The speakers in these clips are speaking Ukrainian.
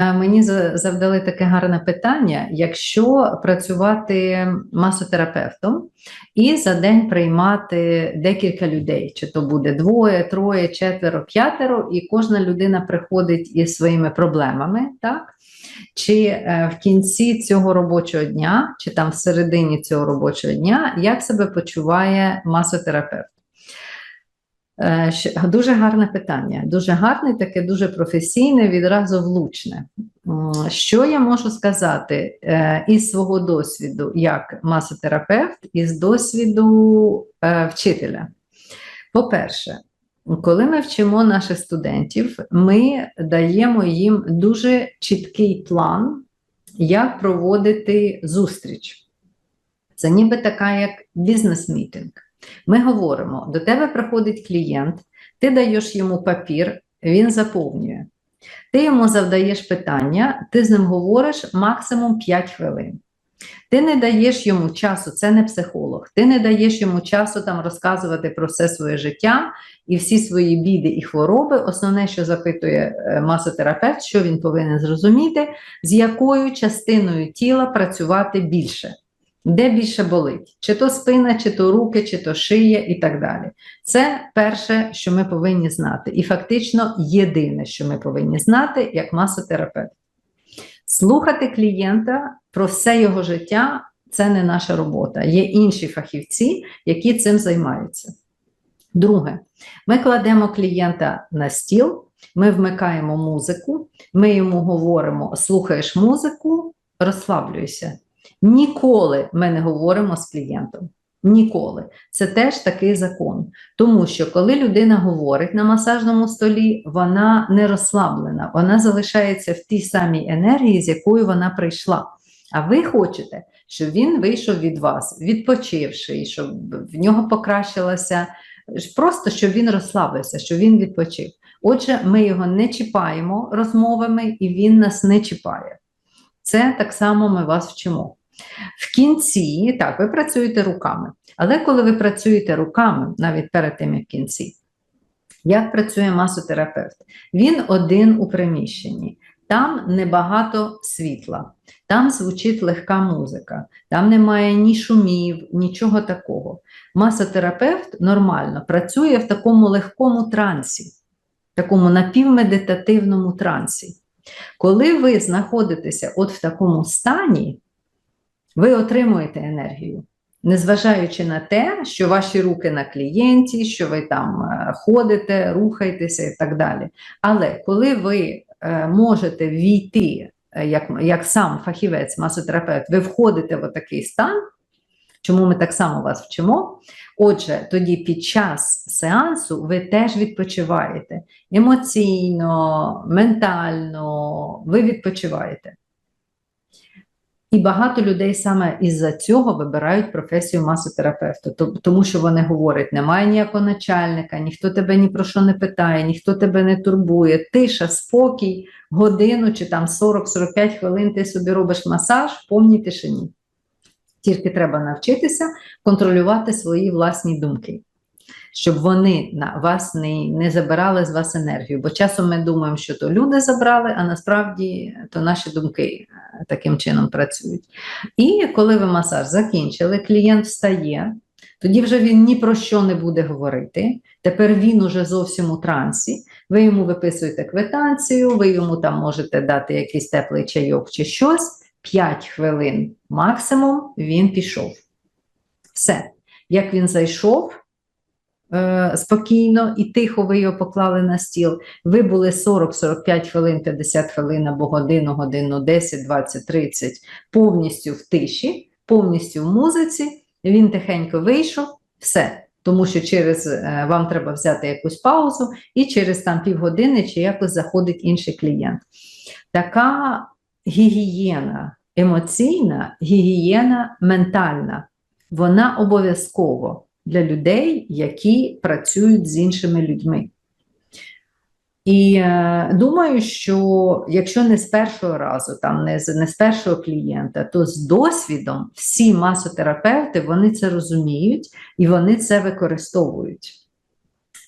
Е, Мені за- завдали таке гарне питання: якщо працювати масотерапевтом і за день приймати декілька людей, чи то буде двоє, троє, четверо, п'ятеро, і кожна людина приходить із своїми проблемами, так? Чи е, в кінці цього робочого дня, чи там в середині цього робочого дня, як себе почуває масотерапевт? Е, Дуже гарне питання, дуже гарне, таке дуже професійне, відразу влучне. Що я можу сказати е, із свого досвіду як масотерапевт, із досвіду е, вчителя? По-перше, коли ми вчимо наших студентів, ми даємо їм дуже чіткий план, як проводити зустріч. Це ніби така як бізнес-мітинг. Ми говоримо: до тебе приходить клієнт, ти даєш йому папір, він заповнює. Ти йому завдаєш питання, ти з ним говориш максимум 5 хвилин. Ти не даєш йому часу, це не психолог, ти не даєш йому часу там розказувати про все своє життя і всі свої біди і хвороби. Основне, що запитує е, масотерапевт, що він повинен зрозуміти, з якою частиною тіла працювати більше. Де більше болить? Чи то спина, чи то руки, чи то шия і так далі. Це перше, що ми повинні знати. І фактично єдине, що ми повинні знати як масотерапевт. Слухати клієнта про все його життя це не наша робота. Є інші фахівці, які цим займаються. Друге, ми кладемо клієнта на стіл, ми вмикаємо музику, ми йому говоримо: слухаєш музику, розслаблюйся. Ніколи ми не говоримо з клієнтом. Ніколи. Це теж такий закон. Тому що коли людина говорить на масажному столі, вона не розслаблена, вона залишається в тій самій енергії, з якою вона прийшла. А ви хочете, щоб він вийшов від вас, відпочивши, щоб в нього покращилося, просто щоб він розслабився, щоб він відпочив. Отже, ми його не чіпаємо розмовами, і він нас не чіпає. Це так само ми вас вчимо. В кінці, так, ви працюєте руками. Але коли ви працюєте руками, навіть перед тим, як в кінці, як працює масотерапевт? Він один у приміщенні, там небагато світла, там звучить легка музика, там немає ні шумів, нічого такого. Масотерапевт нормально працює в такому легкому трансі, такому напівмедитативному трансі. Коли ви знаходитеся от в такому стані, ви отримуєте енергію, незважаючи на те, що ваші руки на клієнті, що ви там е, ходите, рухаєтеся і так далі. Але коли ви е, можете війти, е, як, як сам фахівець, масотерапевт, ви входите в такий стан, чому ми так само вас вчимо. Отже, тоді під час сеансу ви теж відпочиваєте емоційно, ментально, ви відпочиваєте. І багато людей саме із-за цього вибирають професію масотерапевта, то- тому що вони говорять: немає ніякого начальника, ніхто тебе ні про що не питає, ніхто тебе не турбує, тиша, спокій, годину чи там 40-45 хвилин ти собі робиш масаж в повній тишині. Тільки треба навчитися контролювати свої власні думки, щоб вони на вас не, не забирали з вас енергію. Бо часом ми думаємо, що то люди забрали, а насправді то наші думки таким чином працюють. І коли ви масаж закінчили, клієнт встає, тоді вже він ні про що не буде говорити. Тепер він уже зовсім у трансі. Ви йому виписуєте квитанцію, ви йому там можете дати якийсь теплий чайок чи щось. 5 хвилин максимум він пішов. Все. Як він зайшов спокійно і тихо, ви його поклали на стіл. Ви були 40-45 хвилин, 50 хвилин або годину, годину 10, 20, 30 повністю в тиші, повністю в музиці. Він тихенько вийшов, все. Тому що через е, вам треба взяти якусь паузу, і через там півгодини чи якось заходить інший клієнт. Така гігієна емоційна, гігієна ментальна, вона обов'язково для людей, які працюють з іншими людьми. І е, думаю, що якщо не з першого разу, там не з, не з першого клієнта, то з досвідом всі масотерапевти вони це розуміють і вони це використовують.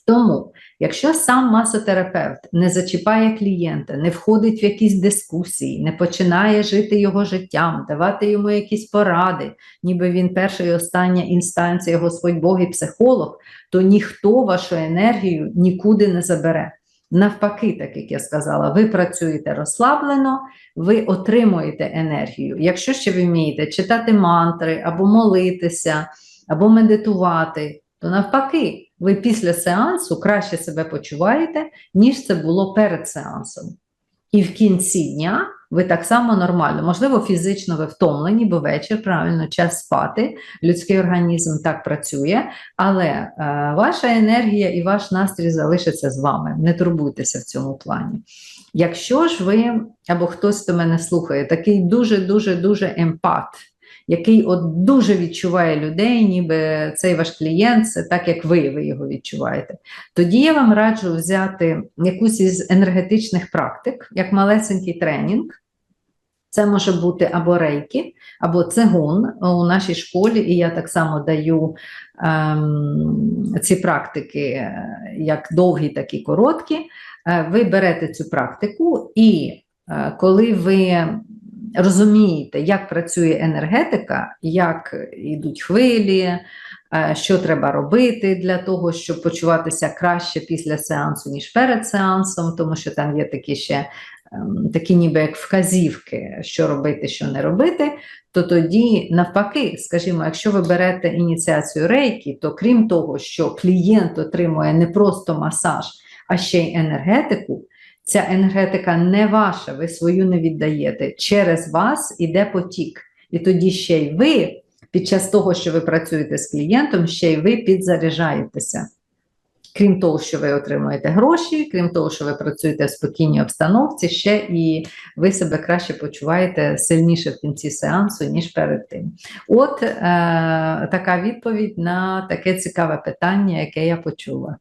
Тому Якщо сам масотерапевт не зачіпає клієнта, не входить в якісь дискусії, не починає жити його життям, давати йому якісь поради, ніби він перша і остання інстанція, Господь Бог і психолог, то ніхто вашу енергію нікуди не забере. Навпаки, так як я сказала, ви працюєте розслаблено, ви отримуєте енергію. Якщо ще ви вмієте читати мантри або молитися, або медитувати, то навпаки, ви після сеансу краще себе почуваєте, ніж це було перед сеансом. І в кінці дня ви так само нормально, можливо, фізично ви втомлені, бо вечір, правильно, час спати, людський організм так працює, але е, ваша енергія і ваш настрій залишаться з вами. Не турбуйтеся в цьому плані. Якщо ж ви, або хтось до мене слухає, такий дуже-дуже дуже емпат, який от дуже відчуває людей, ніби цей ваш клієнт, це так як ви, ви його відчуваєте. Тоді я вам раджу взяти якусь із енергетичних практик, як малесенький тренінг. Це може бути або рейки, або цигун у нашій школі, і я так само даю ем, ці практики е, як довгі, так і короткі. Е, Ви берете цю практику, і е, коли ви розумієте, як працює енергетика, як йдуть хвилі, е, що треба робити для того, щоб почуватися краще після сеансу, ніж перед сеансом, тому що там є такі ще ем, такі ніби як вказівки, що робити, що не робити, то тоді, навпаки, скажімо, якщо ви берете ініціацію рейки, то крім того, що клієнт отримує не просто масаж, а ще й енергетику, ця енергетика не ваша, ви свою не віддаєте. Через вас іде потік. І тоді ще й ви, під час того, що ви працюєте з клієнтом, ще й ви підзаряджаєтеся. Крім того, що ви отримуєте гроші, крім того, що ви працюєте в спокійній обстановці, ще і ви себе краще почуваєте сильніше в кінці сеансу, ніж перед тим. От е, така відповідь на таке цікаве питання, яке я почула.